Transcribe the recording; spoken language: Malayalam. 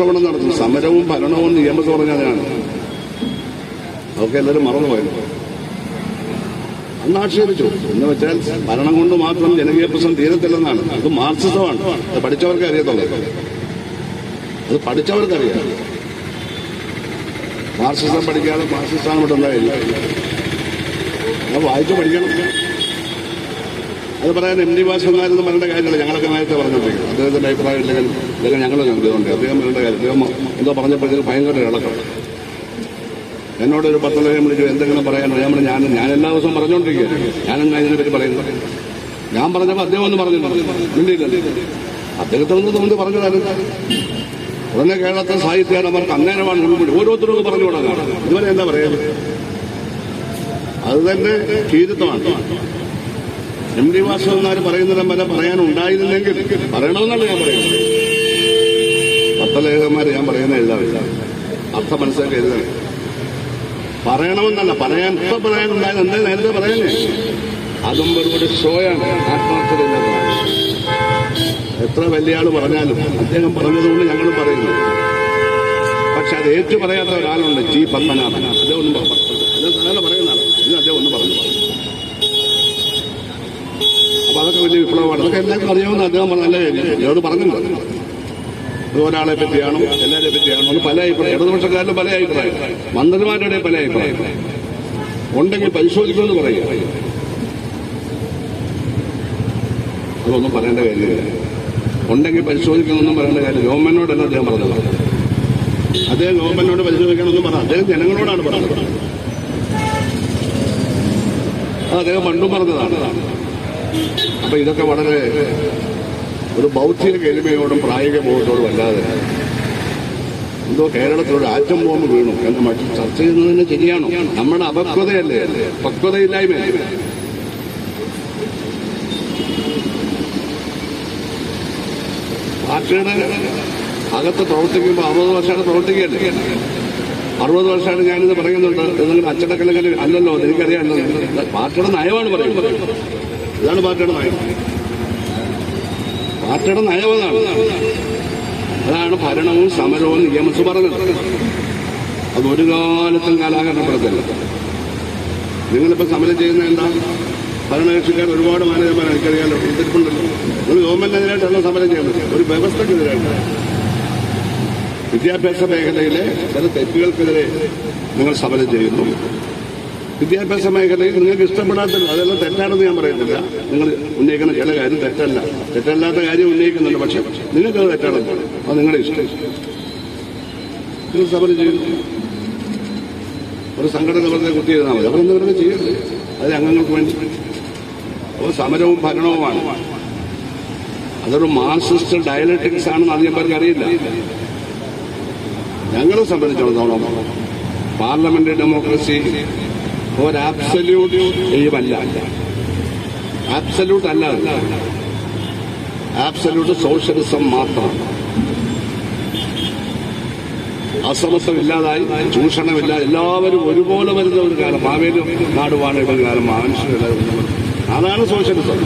ശ്രവണം നടത്തും സമരവും ഭരണവും നിയമസം പറഞ്ഞതാണ് അതൊക്കെ എല്ലാവരും മറന്നുപോയത് അന്ന് ആക്ഷേപിച്ചു എന്ന് വെച്ചാൽ ഭരണം കൊണ്ട് മാത്രം ജനകീയ പ്രശ്നം തീരത്തില്ലെന്നാണ്. അത് മാർക്സിസമാണ്. അത് പഠിച്ചവർക്ക് അറിയത്തുള്ളൂ. അത് പഠിച്ചവർക്കറിയാം മാർക്സിസം പഠിക്കാതെ മാർക്സിസ്റ്റാണ് ഇവിടെ ഉണ്ടായില്ല വായിച്ചു പഠിക്കണം. അത് പറയാൻ എം ഡി ഭാഷമാരെന്ന് പറയേണ്ട കാര്യമില്ല. ഞങ്ങളൊക്കെ നേരത്തെ പറഞ്ഞിട്ടുണ്ട് അദ്ദേഹത്തിന്റെ അഭിപ്രായം ഇല്ലെങ്കിൽ ഇല്ലെങ്കിൽ ഞങ്ങൾ ഇതുകൊണ്ട് അദ്ദേഹം പറയേണ്ട കാര്യം അദ്ദേഹം എന്തോ പറഞ്ഞപ്പോഴത്തേക്ക് ഭയങ്കര ഇളക്കം. എന്നോടൊരു പത്തലയം വിളിച്ചു എന്തെങ്കിലും പറയാൻ ഞാൻ പറഞ്ഞു, ഞാൻ ഞാൻ എല്ലാ ദിവസവും പറഞ്ഞുകൊണ്ടിരിക്കുക ഇതിനെ പറ്റി പറയുന്നു. ഞാൻ പറഞ്ഞപ്പോൾ അദ്ദേഹം ഒന്ന് പറഞ്ഞിട്ടുണ്ട് മിണ്ടിയില്ല അദ്ദേഹത്തെ ഒന്ന് തോന്നി പറഞ്ഞതാണ് ഉടനെ കേരളത്തെ സാഹിത്യകാരന്മാർക്ക് അന്നേരമാണ് മുൻകൂടി ഓരോരുത്തരും പറഞ്ഞു കൊടുക്കാം ഇതുവരെ എന്താ പറയുക അത് തന്നെ കീരിത്വമാണ് എം ഡി വാസവന്മാർ പറയുന്നിടം വരെ പറയാനുണ്ടായിരുന്നെങ്കിൽ പറയണമെന്നല്ല ഞാൻ പറയുന്നത്. പത്തലേഖന്മാർ ഞാൻ പറയുന്ന എഴുതാറില്ല അർത്ഥം മനസ്സിലാക്കി എഴുതണം. പറയണമെന്നല്ല പറയാൻ ഇപ്പൊ പറയാനുണ്ടായത് എന്താ നേരത്തെ പറയുന്നേ അതും ഒരുപാട് ഒരു ഷോയാണ് ആത്മാർത്ഥതയില്ലാത്തതാണ് എത്ര വലിയ ആൾ പറഞ്ഞാലും അദ്ദേഹം പറഞ്ഞതുകൊണ്ട് ഞങ്ങൾ പറയുന്നു. പക്ഷെ അത് ഏറ്റു പറയാത്ത ഒരാളുണ്ട് ജി പത്മനാഭൻ. അദ്ദേഹം ഒന്നും പറഞ്ഞു അദ്ദേഹം ഒന്നും പറഞ്ഞു അതൊക്കെ വലിയ വിപ്ലവമാണ്. അതൊക്കെ എല്ലാവർക്കും അറിയാവുന്ന അദ്ദേഹം നല്ല കാര്യം എന്നോട് പറഞ്ഞില്ല ഇത് ഒരാളെ പറ്റിയാണോ എല്ലാവരെ പറ്റിയാണോ എന്ന് പല അഭിപ്രായം. ഇടതുപക്ഷക്കാരിലും പല അഭിപ്രായം. മന്ത്രിമാരുടെ പല അഭിപ്രായം. ഉണ്ടെങ്കിൽ പരിശോധിക്കുമെന്ന് പറയുക അതൊന്നും പറയേണ്ട കാര്യമില്ല. ഉണ്ടെങ്കിൽ പരിശോധിക്കണമെന്നും പറയേണ്ട കാര്യം ഗവൺമെന്റിനോടല്ല അദ്ദേഹം പറഞ്ഞത്. അദ്ദേഹം ഗവൺമെന്റിനോട് പരിശോധിക്കണമെന്നും പറഞ്ഞു. അദ്ദേഹം ജനങ്ങളോടാണ് പറഞ്ഞത്. അത് അദ്ദേഹം പണ്ടും പറഞ്ഞതാണ്. അപ്പൊ ഇതൊക്കെ വളരെ ഒരു ബൗദ്ധിക എളിമയോടും പ്രായോഗിക ബോധത്തോടും അല്ലാതെ എന്തോ കേരളത്തിലൊരു ആറ്റം ബോംബ് വീണു എന്ന് മറ്റു ചർച്ച ചെയ്യുന്നതിന് ശരിയാണോ? നമ്മുടെ അപക്വതയല്ലേ? പക്വതയില്ലായ്മ പാർട്ടിയുടെ അകത്ത് പ്രവർത്തിക്കുമ്പോൾ അറുപത് വർഷമാണ് പ്രവർത്തിക്കുകയല്ലേ അറുപത് വർഷമാണ് ഞാനിത് പറയുന്നുണ്ട്. എന്തെങ്കിലും അച്ചടക്കല്ലെങ്കിൽ അല്ലല്ലോ? എനിക്കറിയാമല്ലോ പാർട്ടിയുടെ നയമാണ് പറയുന്നത്. ഇതാണ് പാർട്ടിയുടെ നയം. പാർട്ടിയുടെ നയമെന്നാണ്. അതാണ് ഭരണവും സമരവും നിയമസ് പറഞ്ഞത്. അത് ഒരു കാലത്തും കാലാകരണപ്പെടുത്തില്ല നിങ്ങളിപ്പോ സമരം ചെയ്യുന്ന എന്താ? ഭരണകക്ഷിക്കാർ ഒരുപാട് മാനേജർമാർ എനിക്കറിയാലോ തിരിപ്പുണ്ടല്ലോ ഒരു ഗവൺമെന്റിനെതിരായിട്ടല്ല സമരം ചെയ്യുന്നത്? ഒരു വ്യവസ്ഥക്കെതിരായിട്ട് വിദ്യാഭ്യാസ മേഖലയിലെ ചില തെറ്റുകൾക്കെതിരെ നിങ്ങൾ സമരം ചെയ്യുന്നു. വിദ്യാഭ്യാസ മേഖലയിൽ നിങ്ങൾക്ക് ഇഷ്ടപ്പെടാത്ത അതെല്ലാം തെറ്റാണെന്ന് ഞാൻ പറയുന്നില്ല. നിങ്ങൾ ഉന്നയിക്കുന്ന ചില കാര്യം തെറ്റല്ല. തെറ്റല്ലാത്ത കാര്യം ഉന്നയിക്കുന്നുണ്ട്. പക്ഷെ നിങ്ങൾക്കത് തെറ്റാണെന്ന് അത് നിങ്ങളുടെ ഇഷ്ടം. നിങ്ങൾ സമരം ചെയ്യുന്നു. ഒരു സംഘടന വെറുതെ കുത്തി ചെയ്താൽ മതി. അവരെന്ത് വെറുതെ ചെയ്യരുത്. അത് അംഗങ്ങൾക്ക് വേണ്ടി. അപ്പോൾ സമരവും ഭരണവുമാണ്. അതൊരു മാർസിസ്റ്റ് ഡയലറ്റിക്സ് ആണെന്ന് അധികം പേർക്ക് അറിയില്ല. ഞങ്ങളെ സംബന്ധിച്ചിടത്തോളം പാർലമെന്ററി ഡെമോക്രസി ഒരു ആബ്സല്യൂട്ട് എയിമല്ല ആബ്സല്യൂട്ട് അല്ല. ആബ്സല്യൂട്ട് സോഷ്യലിസം മാത്രം. അസമത്വമില്ലാതായി ചൂഷണമില്ല എല്ലാവരും ഒരുപോലെ വരുന്ന ഒരു കാലം. മാവേലും നാടുവാണ് ഒരു കാലം മനുഷ്യരെല്ലാവരും അതാണ് സോഷ്യലിസം